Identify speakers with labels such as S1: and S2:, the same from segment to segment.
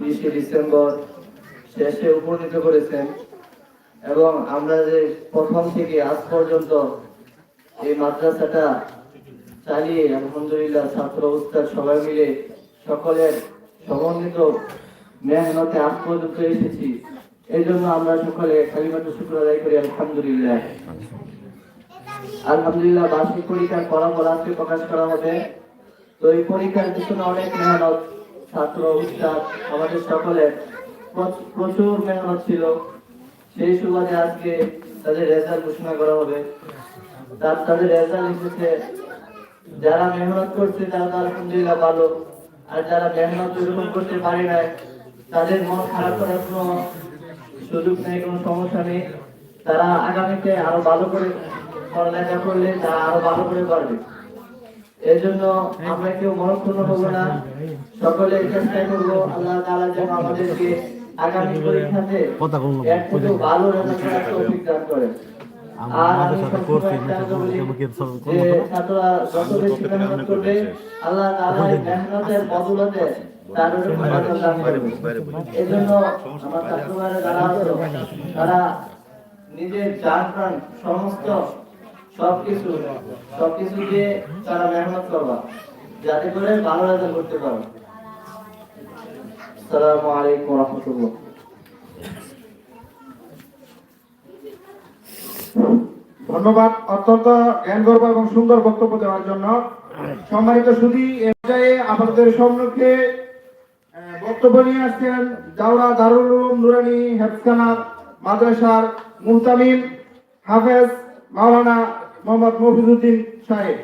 S1: তিরিশে ডিসেম্বর শেষে উপনীত করেছেন এবং আমরা যে প্রথম থেকে আজ পর্যন্ত এই মাদ্রাসাটা চালিয়ে আলহামদুলিল্লাহ ছাত্র উস্তাদ সবাই মিলে সকলের সমন্বিত মেহনতে পর্যন্ত এসেছি। এই জন্য আমরা সকলে কালিমাত শুক্র আদায় করি, আলহামদুলিল্লাহ। আলহামদুলিল্লাহ বার্ষিক পরীক্ষার ফলাফল আজকে প্রকাশ করা হবে। তো এই পরীক্ষার পিছনে অনেক মেহনত ছাত্র উস্তাদ আমাদের সকলের। প্রচুর মেহনত ছিল। সেই সুবাদে আজকে তাদের রেজাল্ট ঘোষণা করা হবে। তার, তাদের রেজাল্ট এসেছে। যারা মেহনত করছে তারা তো আলহামদুলিল্লাহ ভালো। আর যারা মেহনত এরকম করতে পারে না তাদের মন খারাপ করার কোনো সুযোগ নেই, কোনো সমস্যা নেই। তারা আগামীতে আরও ভালো করে পড়ালেখা করলে তারা আরও ভালো করে পারবে। এই জন্য আমরা কেউ মনক্ষুণ্ণ হব না। সকলে চেষ্টা করব আল্লাহ তাআলা যেন আমাদেরকে আগামী পরীক্ষাতে এর ভালো রেজাল্ট করার তৌফিক দান করেন আল্লাহ তাআলা মেহনতের বদলতে তার আমার ছাত্ররা যারা নিজের জান প্রাণ সমস্ত সবকিছু সবকিছু দিয়ে তারা মেহনত করবা। যাতে করে ভালো রেজাল্ট করতে পারো। আসসালামু আলাইকুম রহমতুল্লাহ।
S2: ধন্যবাদ অত্যন্ত জ্ঞানগর্ভ এবং সুন্দর বক্তব্য দেওয়ার জন্য। সম্মানিত সুদী এ পর্যায়ে আপনাদের সম্মুখে বক্তব্য নিয়ে আসছেন দাওরা দারুল নুরানি হেফখানা মাদ্রাসার মুহতামিম হাফেজ মাওলানা মোহাম্মদ মফিজুদ্দিন সাহেব,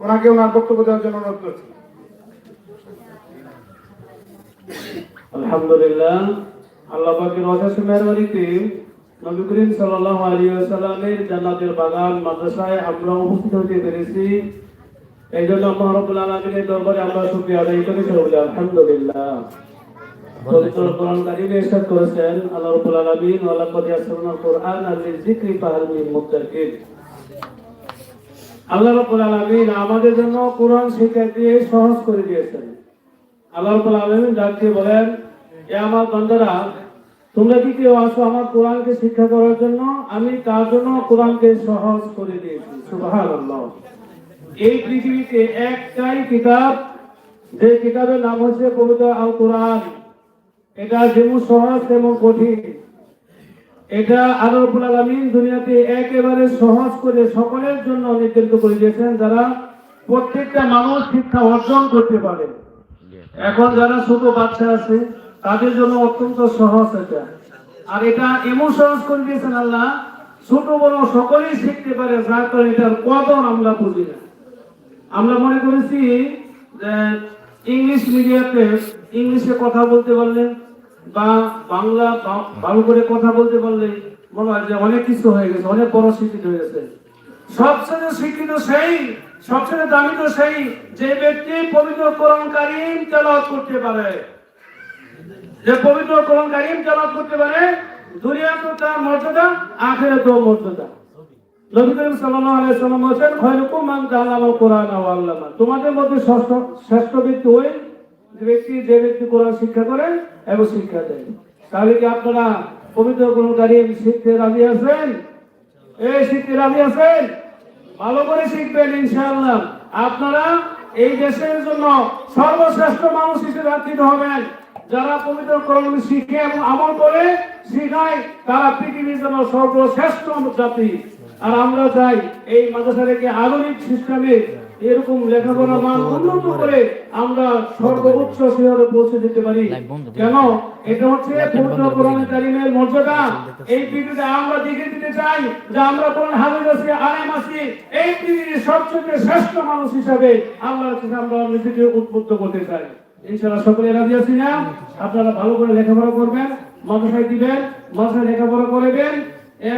S2: ওনাকে ওনার বক্তব্য দেওয়ার জন্য অনুরোধ করছি।
S3: আলহামদুলিল্লাহ, আল্লাহ অশেষ মেহরবানিতে নবী করিম সাল্লাল্লাহু আলাইহি ওয়াসাল্লামের জান্নাতের বাগান, মাদ্রাসায় আমরা উপস্থিত হতে পেরেছি। এই জন্য দরবারে আমরা শুকরিয়া আদায় করি আলহামদুলিল্লাহ। আমাদের জন্য কোরআন শিক্ষা দিয়ে সহজ করে দিয়েছেন। বলেন, এ আমার তোমরা কি কেউ আসো আমার কোরআনকে শিক্ষা করার জন্য? আমি তার জন্য কোরআনকে সহজ করে দিয়েছি। এই পৃথিবীতে একটাই কিতাব, যে কিতাবের নাম হচ্ছে পবিত্র আল কোরআন এটা যেমন সহজ তেমন কঠিন। এটা রাব্বুল আলামিন দুনিয়াতে একেবারে সহজ করে সকলের জন্য নির্ধারিত করে দিয়েছেন, যারা প্রত্যেকটা মানুষ শিক্ষা অর্জন করতে পারে। এখন যারা ছোট বাচ্চা আছে, তাদের জন্য অত্যন্ত সহজ এটা। আর এটা এমন সহজ করে দিয়েছেন আল্লাহ, ছোট বড় সকলেই শিখতে পারে, যার কারণে এটার কদর আমরা বুঝি না। আমরা মনে করেছি ইংলিশ মিডিয়াতে ইংলিশে কথা বলতে পারলে বা বাংলা ভালো করে কথা বলতে পারলে মনে হয় যে অনেক কিছু হয়ে গেছে, অনেক বড় শিক্ষিত হয়ে গেছে। সবচেয়ে শিক্ষিত সেই, সবচেয়ে দামি তো সেই যে ব্যক্তি পবিত্র কোরআন কারিম তেলাওয়াত করতে পারে। যে পবিত্র কোরআন কারিম তেলাওয়াত করতে পারে, দুনিয়া তো তার মর্যাদা আখেরে তো মর্যাদা। নবী করিম সাল্লাল্লাহু আলাইহি সাল্লাম বলেন খয়রুকুম মান তাআল্লামা কোরআন ওয়া আল্লামা। তোমাদের মধ্যে শ্রেষ্ঠ ব্যক্তি ওই ব্যক্তি, যে ব্যক্তি কোরআন শিক্ষা করে, এবং শিক্ষা দেয়। তাহলে কি আপনারা পবিত্র কারিম শিখতে রাজি আছেন? এই শিখতে রাজি আছেন? ভালো করে শিখবেন, ইনশাআল্লাহ। আপনারা এই দেশের জন্য সর্বশ্রেষ্ঠ মানুষ হিসেবে আত্মীয় হবেন। যারা পবিত্র কোরআন শিখে এবং আমল করে, শিখায়, তারা পৃথিবীর জন্য সর্বশ্রেষ্ঠ জাতি। আর আমরা চাই এই মাদ্রাসা থেকে আধুনিক সিস্টেমে এরকম লেখাপড়ার মান উন্নত করে আমরা সর্বোচ্চ শিখরে পৌঁছে দিতে পারি। কেন? এটা হচ্ছে পবিত্র কোরআন কারিমের মর্যাদা। এই পৃথিবীতে আমরা দেখে দিতে চাই যে আমরা কোরআন হাফেজ আছি আলেম আছি। এই পৃথিবীর সবচেয়ে শ্রেষ্ঠ মানুষ হিসাবে কাছে আমরা নিজেকে উদ্বুদ্ধ করতে চাই। ইনশাআল্লাহ সকলে রাজি আছি না? আপনারা ভালো করে লেখাপড়া করবেন মাদ্রাসায় দিবেন মাদ্রাসায় লেখাপড়া করবেন।